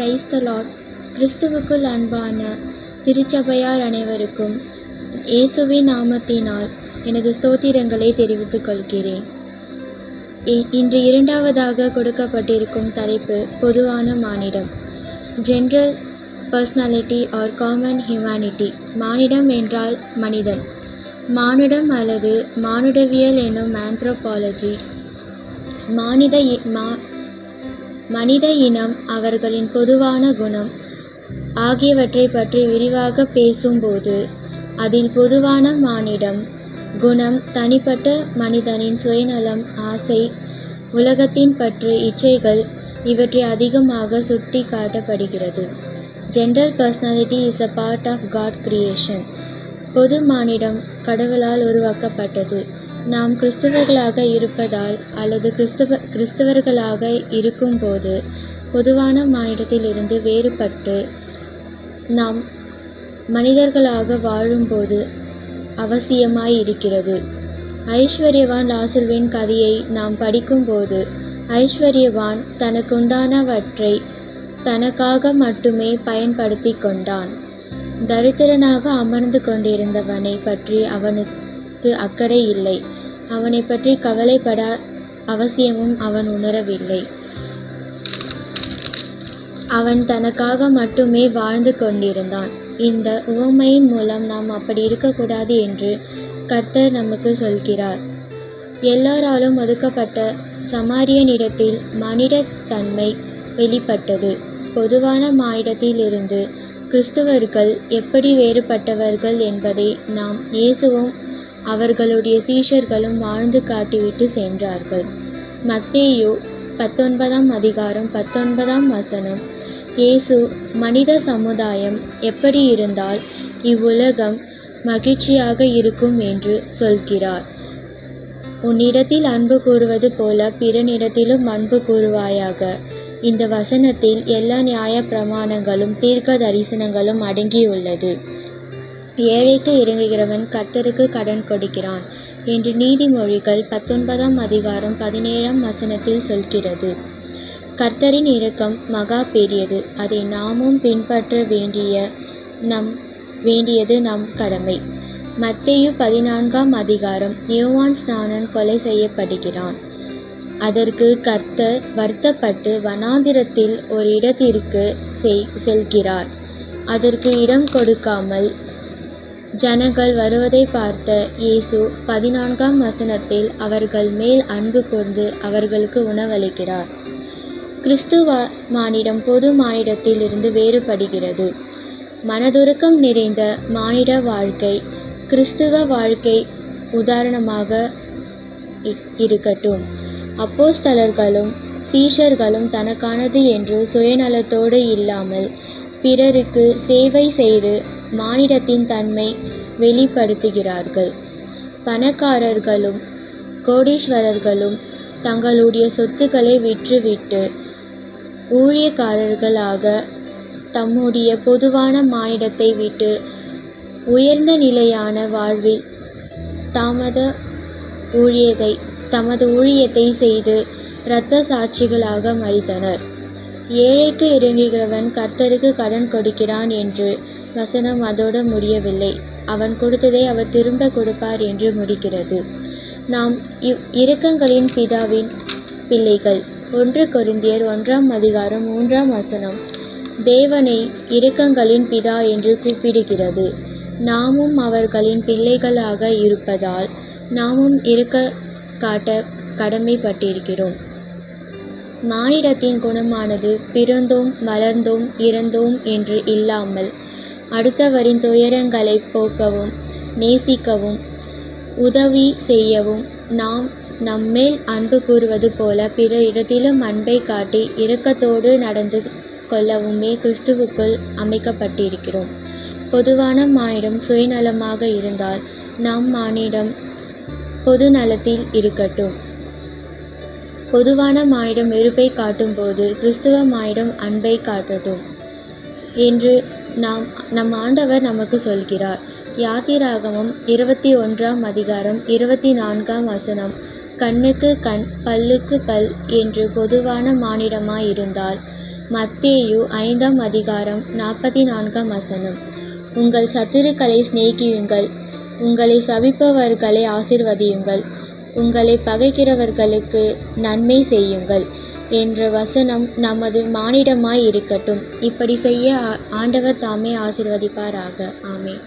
Praise the Lord கிறிஸ்துவுக்குள் அன்பான திருச்சபையார் அனைவருக்கும் இயேசுவின் நாமத்தினால் எனது ஸ்தோத்திரங்களை தெரிவித்துக் கொள்கிறேன். இ- இன்று இரண்டாவதாக கொடுக்கப்பட்டிருக்கும் தலைப்பு பொதுவான மானிடம். General personality or common humanity மானிடம் என்றால் மனிதன். மானுடம் அல்லது மானுடவியல் என்னும் ஆந்த்ரோபாலஜி மானிட இ- மா- மனித இனம் அவர்களின் பொதுவான குணம். ஆகியவற்றை பற்றி விரிவாக பேசும்போது அதில் பொதுவான மானிடம் குணம் தனிப்பட்ட மனிதனின் சுயநலம் ஆசை உலகத்தின் பற்று இச்சைகள் இவற்றை அதிகமாக சுட்டி காட்டப்படுகிறது general personality is a part of God creation பொது மானிடம் கடவுளால் உருவாக்கப்பட்டது. நாம் கிறிஸ்தவர்களாக இருப்பதால் அல்லது கிறிஸ்தவ கிறிஸ்தவர்களாக இருக்கும்போது பொதுவான மானிடத்திலிருந்து வேறுபட்டு நாம் மனிதர்களாக வாழும்போது அவசியமாய் இருக்கிறது ஐஸ்வர்யவான் லாசர்வின் கதையை நாம் படிக்கும்போது ஐஸ்வர்யவான் தனக்குண்டானவற்றை தனக்காக மட்டுமே பயன்படுத்தி கொண்டான் தரித்திரனாக அமர்ந்து கொண்டிருந்தவனை பற்றி அவனுக்கு அக்கறை இல்லை. அவனை பற்றி கவலைப்பட அவசியமும் அவன் உணரவில்லை. அவன் தனக்காக மட்டுமே வாழ்ந்து கொண்டிருந்தான். இந்த உவமையின் மூலம் நாம் அப்படி இருக்கக்கூடாது என்று கர்த்தர் நமக்கு சொல்கிறார். எல்லாராலும் ஒதுக்கப்பட்ட சமாரியனிடத்தில் மனிதத்தன்மை வெளிப்பட்டது. பொதுவான மானிடத்திலிருந்து கிறிஸ்துவர்கள் எப்படி வேறுபட்டவர்கள் என்பதை நாம் இயேசுவும் அவர்களுடைய சீஷர்களும் வாழ்ந்து காட்டிவிட்டு சென்றார்கள். மத்தேயோ பத்தொன்பதாம் அதிகாரம் பத்தொன்பதாம் வசனம். இயேசு மனித சமுதாயம் எப்படி இருந்தால் இவ்வுலகம் மகிழ்ச்சியாக இருக்கும் என்று சொல்கிறார். உன்னிடத்தில் அன்பு கூறுவது போல பிறனிடத்திலும் அன்பு கூறுவாயாக. இந்த வசனத்தில் எல்லா நியாய பிரமாணங்களும் தீர்க்க தரிசனங்களும் அடங்கியுள்ளது. ஏழைக்கு இறங்குகிறவன் கர்த்தருக்கு கடன் கொடுக்கிறான் என்று நீதிமொழிகள் பத்தொன்பதாம் அதிகாரம் பதினேழாம் வசனத்தில் சொல்கிறது. கர்த்தரின் இரக்கம் மகா பெரியது. அதை நாமும் பின்பற்ற வேண்டிய நம் வேண்டியது நம் கடமை. மத்தேயு பதினான்காம் அதிகாரம் நியூவான் ஸ்நானன் கொலை செய்யப்படுகிறான். அதற்கு கர்த்தர் வருத்தப்பட்டு வனாந்திரத்தில் ஒரு இடத்திற்கு செய் செல்கிறார். அதற்கு இடம் கொடுக்காமல் ஜனங்கள் வருவதை பார்த்த இயேசு பதினான்காம் வசனத்தில் அவர்கள் மேல் அன்பு கூர்ந்து அவர்களுக்கு உணவளிக்கிறார். கிறிஸ்துவ மானிடம் பொது மானிடத்தில் இருந்து வேறுபடுகிறது. மனதுருக்கம் நிறைந்த மானிட வாழ்க்கை கிறிஸ்துவ வாழ்க்கை உதாரணமாக இ- இருக்கட்டும். அப்போஸ்தலர்களும் சீஷர்களும் தனக்கானது என்று சுயநலத்தோடு இல்லாமல் பிறருக்கு சேவை செய்து மானிடத்தின் தன்மை வெளிப்படுத்துகிறார்கள். பணக்காரர்களும் கோடீஸ்வரர்களும் தங்களுடைய சொத்துக்களை விற்றுவிட்டு ஊழியக்காரர்களாக தம்முடைய பொதுவான மானிடத்தை விட்டு உயர்ந்த நிலையான வாழ்வில் தாமத ஊழியத்தை தமது ஊழியத்தை செய்து இரத்த சாட்சிகளாக மறித்தனர். ஏழைக்கு இறங்குகிறவன் கர்த்தருக்கு கடன் கொடுக்கிறான் என்று வசனம் அதோடு முடியவில்லை. அவன் கொடுத்ததை அவர் திரும்ப கொடுப்பார் என்று முடிக்கிறது. நாம் இவ் இரக்கங்களின் பிதாவின் பிள்ளைகள். ஒன்று கொருந்தியர் ஒன்றாம் அதிகாரம் மூன்றாம் வசனம். தேவனை இரக்கங்களின் பிதா என்று கூப்பிடுகிறது. நாமும் அவர்களின் பிள்ளைகளாக இருப்பதால் நாமும் இருக்க காட்ட கடமைப்பட்டிருக்கிறோம். மானிடத்தின் குணமானது பிறந்தோம் வளர்ந்தோம் இறந்தோம் என்று இல்லாமல் அடுத்தவரின் துயரங்களை போக்கவும் நேசிக்கவும் உதவி செய்யவும் நாம் நம்மேல் அன்பு கூறுவது போல பிறரிடத்திலும் அன்பை காட்டி இரக்கத்தோடு நடந்து கொள்ளவுமே கிறிஸ்துவுக்குள் அமைக்கப்பட்டிருக்கிறோம். பொதுவான மானிடம் சுயநலமாக இருந்தால் நம் மானிடம் பொது நலத்தில் இருக்கட்டும். பொதுவான மானிடம் வெறுப்பை காட்டும்போது கிறிஸ்துவ மானிடம் அன்பை காட்டட்டும் என்று நாம் நம் ஆண்டவர் நமக்கு சொல்கிறார். யாத்திராகமம் இருபத்தி ஒன்றாம் அதிகாரம் இருபத்தி நான்காம் வசனம். கண்ணுக்கு கண் பல்லுக்கு பல் என்று பொதுவான மானிடமாயிருந்தால். மத்தேயு ஐந்தாம் அதிகாரம் நாற்பத்தி நான்காம் வசனம். உங்கள் சத்துருக்களை சிநேகியுங்கள். உங்களை சபிப்பவர்களை ஆசிர்வதியுங்கள். உங்களை பகைக்கிறவர்களுக்கு நன்மை செய்யுங்கள். என்ற வசனம் நமது மானிடமாய் இருக்கட்டும் இப்படி செய்ய ஆண்டவர் தாமே ஆசிர்வதிப்பாராக. ஆமென்.